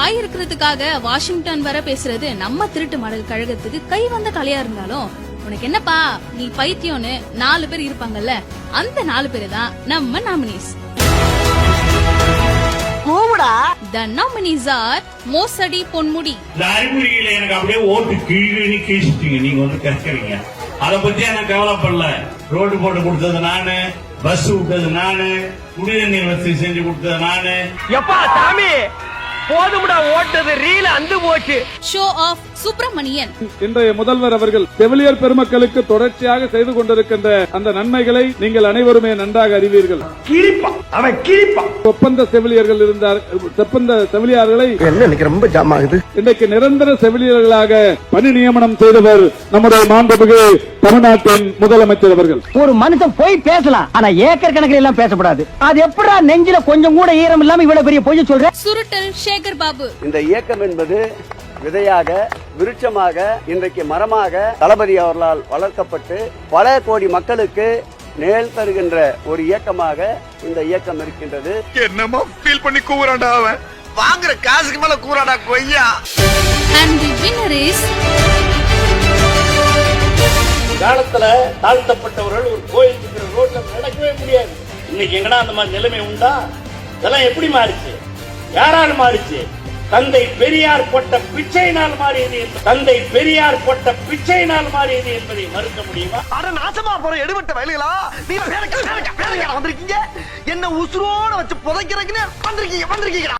வாய் இருக்கிறதுக்காக வாஷிங்டன் வர பேசுறது நம்ம திருட்டு மாடல் கழகத்துக்கு கை வந்த கலையா இருந்தாலும் உனக்கு என்னப்பா நீ பைத்தியம்னு நாலு பேர் இருப்பாங்கல்ல அந்த நாலு பேரு தான் நம்ம நாமினிஸ் த நாமினிஸ் ஆர் மோசடி பொன்முடி. அறிகுறியில எனக்கு அப்படியே ஓட்டு கிழி கிழிச்சிட்டீங்க. நீங்க வந்து கேட்கறீங்க அத பத்தி எனக்கு கவலைப்படல. ரோடு போட்டு கொடுத்தது நானு பஸ் விட்டது நானு குடிநீர் வசதி செஞ்சு கொடுத்தது நானு. எப்பா சாமி? போதும்டா ஓட்டது ரீல அந்து போச்சு. ஷோ ஆஃப் சுப்பிரமணியன் இன்றைய முதல்வர் அவர்கள் செவிலியர் பெருமக்களுக்கு தொடர்ச்சியாக செய்து கொண்டிருக்கின்ற அந்த நன்மைகளை நீங்கள் அனைவருமே நன்றாக அறிவீர்கள். கிழிப்பா அவன் கிழிப்பா. ஒப்பந்த செவிலியர்கள் இருந்தார் ஒப்பந்த செவிலியர்களை என்ன ரொம்ப ஜாம் ஆகுது? இன்றைக்கு நிரந்தர செவிலியர்களாக பணி நியமனம் செய்தவர் நம்முடைய மாண்புமிகு தமிழ்நாட்டின் முதலமைச்சர் அவர்கள். ஒரு மனுஷன் போய் பேசலாம் ஆனா ஏக்கர் கணக்கில் எல்லாம் பேசக்கூடாது அது எப்படா நெஞ்சில கொஞ்சம் கூட ஈரம் இல்லாம இவ்வளவு பெரிய பொய்ய சொல்ற? சுருட்டல் சேகர் பாபு இந்த இயக்கம் என்பது விதையாக விருட்சமாக இன்றைக்கு மரமாக தளபதி அவர்களால் வளர்க்கப்பட்டு பல கோடி மக்களுக்கு நிழல் தருகின்ற ஒரு இயக்கமாக இந்த இயக்கம் இருக்கின்றது. என்னமோ ஃபீல் பண்ணி கூவுறான்டா அவன். வாங்குற காசுக்கு மேல கூறாடா கொய்யா. அண்ட் தி வின்னர் இஸ் காலத்துல தாழ்த்தப்பட்டவர்கள் ஒரு கோயில் இருக்கிற ரோட்ல நடக்கவே முடியாது. இன்னைக்கு எங்கடா அந்த மாதிரி நிலைமை உண்டா? இதெல்லாம் எப்படி மாறிச்சு? யாரால் மாறிச்சு? தந்தை பெரியார் போட்ட பிச்சையினால் மாறியது தந்தை பெரியார் போட்ட பிச்சையினால் மாறியது என்பதை மறுக்க முடியுமா? அட நாசமா போற எடுபட்ட வயலுகளா? நீ வந்திருக்கீங்க. என்ன உசுரோட வச்சு புதைக்கிறதுக்குன்னு வந்திருக்கீங்க வந்திருக்கீங்க